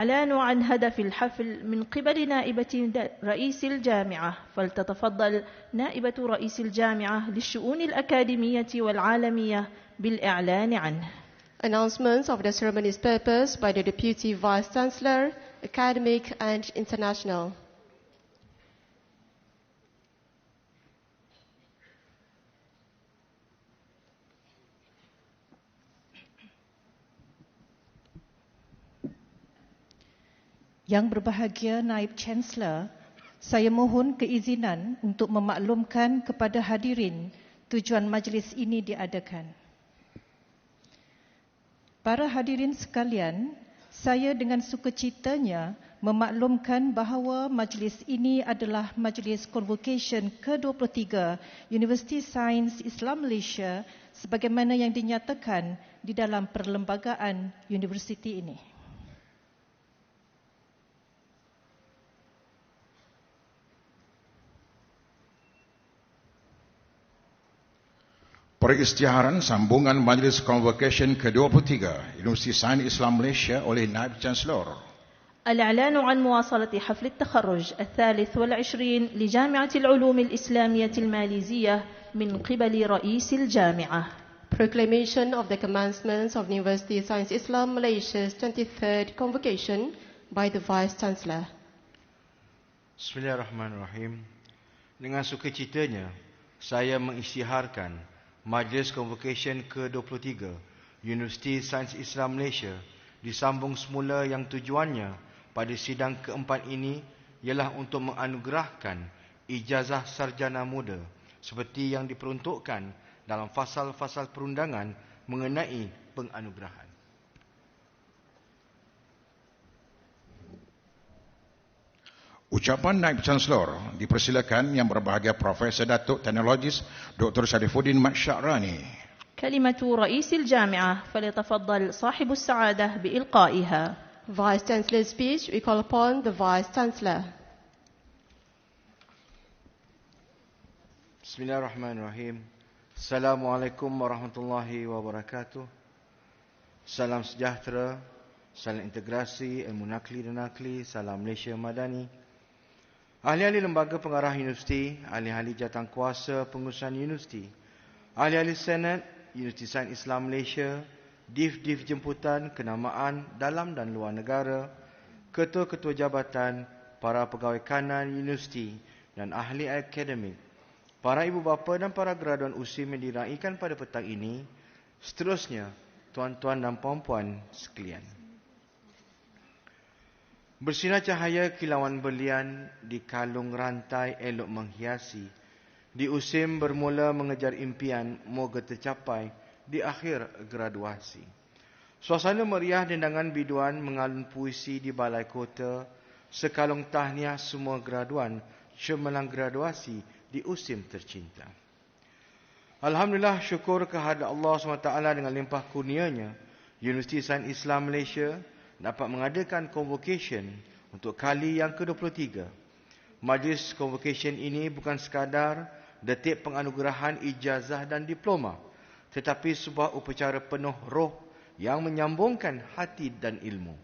الإعلان عن هدف الحفل من قبل نائبة رئيس الجامعة فلتتفضل نائبة رئيس الجامعة للشؤون الأكاديمية والعالمية بالإعلان عنه Announcements of the ceremony's purpose by the Deputy Vice Chancellor, Academic and International. Yang berbahagia Naib Chancellor, saya mohon keizinan untuk memaklumkan kepada hadirin tujuan majlis ini diadakan. Para hadirin sekalian, saya dengan sukacitanya memaklumkan bahawa majlis ini adalah majlis convocation ke-23 Universiti Sains Islam Malaysia sebagaimana yang dinyatakan di dalam perlembagaan universiti ini. Peristiharan sambungan Majlis Convocation ke-23 Universiti Sains Islam Malaysia oleh Naib Chancellor. الإعلان عن مواصلة حفل التخرج الثالث والعشرين لجامعة العلوم الإسلامية الماليزية من قبل رئيس الجامعة Proclamation of the commencement of University Science Islam Malaysia's 23rd convocation by the Vice Chancellor. Bismillahirrahmanirrahim. Dengan sukacitanya, saya mengisytiharkan Majlis Convocation ke-23 Universiti Sains Islam Malaysia disambung semula yang tujuannya pada sidang keempat ini ialah untuk menganugerahkan ijazah sarjana muda seperti yang diperuntukkan dalam fasal-fasal perundangan mengenai penganugerahan. Ucapan Naib Chancellor dipersilakan yang berbahagia Profesor Datuk Teknologis Dr. Syarifuddin Mat Sya'rani. كلمة رئيس الجامعة فليتفضل صاحب السعادة بإلقائها Vice Chancellor's speech, we call upon the Vice Chancellor. Bismillahirrahmanirrahim. Assalamualaikum warahmatullahi wabarakatuh. Salam sejahtera, salam integrasi, ilmu nakli dan nakli, salam Malaysia Madani. Ahli-ahli lembaga pengarah universiti, ahli-ahli kuasa pengurusan universiti, ahli-ahli senat, Universiti Sains Islam Malaysia, div-div jemputan, kenamaan dalam dan luar negara, ketua-ketua jabatan, para pegawai kanan universiti dan ahli akademik, para ibu bapa dan para graduan USIM yang diraikan pada petang ini, seterusnya, tuan-tuan dan puan-puan sekalian. Bersinar cahaya kilauan belian di kalung rantai elok menghiasi. Di usim bermula mengejar impian moga tercapai di akhir graduasi. Suasana meriah dendangan biduan mengalun puisi di balai kota. Sekalung tahniah semua graduan cemerlang graduasi di usim tercinta. Alhamdulillah syukur kehadrat Allah SWT dengan limpah kurnianya. Universiti Sains Islam Malaysia dapat mengadakan convocation untuk kali yang ke-23. Majlis convocation ini bukan sekadar detik penganugerahan ijazah dan diploma, tetapi sebuah upacara penuh roh yang menyambungkan hati dan ilmu.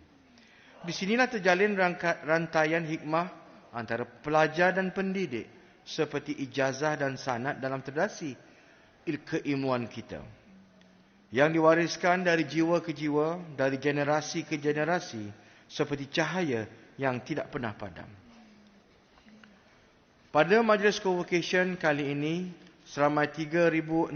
Di sinilah terjalin rantaian hikmah antara pelajar dan pendidik seperti ijazah dan sanad dalam tradisi keilmuan kita yang diwariskan dari jiwa ke jiwa, dari generasi ke generasi, seperti cahaya yang tidak pernah padam. Pada majlis convocation kali ini, seramai 3,600